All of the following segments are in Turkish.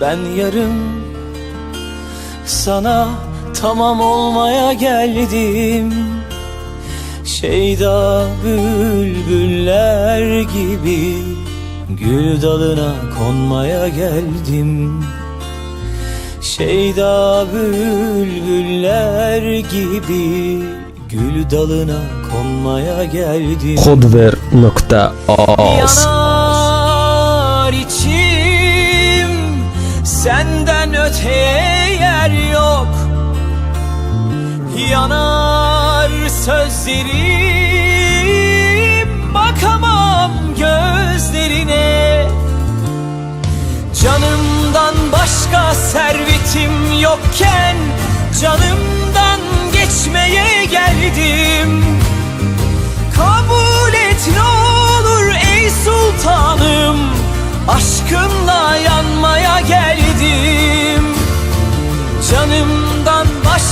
ben yarım Sana tamam olmaya geldim. Şeyda bülbüller gibi Gül dalına konmaya geldim. Şeyda bülbüller gibi Gül dalına konmaya geldim. Kodver.az Yanar sözlerim. Bakamam gözlerine. Canımdan başka servetim yokken Canımdan geçmeye geldim. Kabul et ne olur ey sultanım Aşkınla yanmaya geldim. Canımdan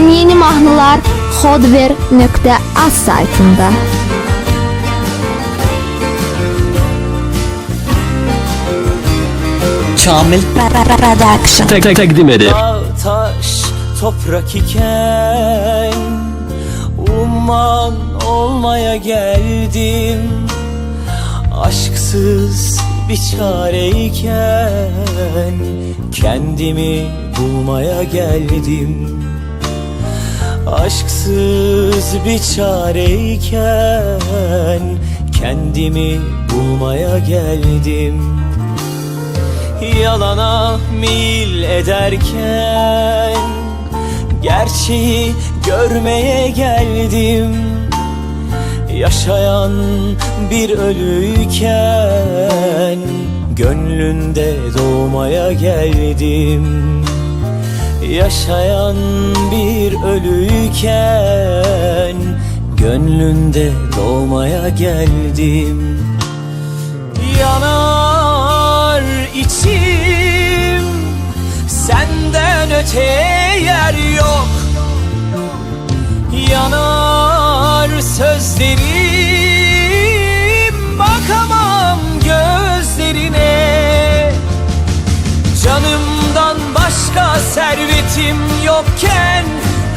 En yeni mahnılar hodver.az saytında. Kamil Production Tek tek takdim eder. Dağ taş toprak iken Umman olmaya geldim Aşksız bir çareyken Kendimi bulmaya geldim Aşksız bir çareyken Kendimi bulmaya geldim. Yalana mil ederken Gerçeği görmeye geldim. Yaşayan bir ölüyken Gönlünde doğmaya geldim. Yaşayan bir ölüyken Gönlünde doğmaya geldim. Yanar içim Senden öteye yer yok. Yanar sözlerim Bakamam gözlerine. Canımdan başka servetim yokken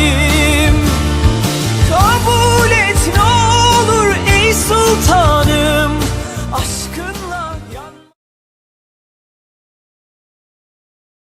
You.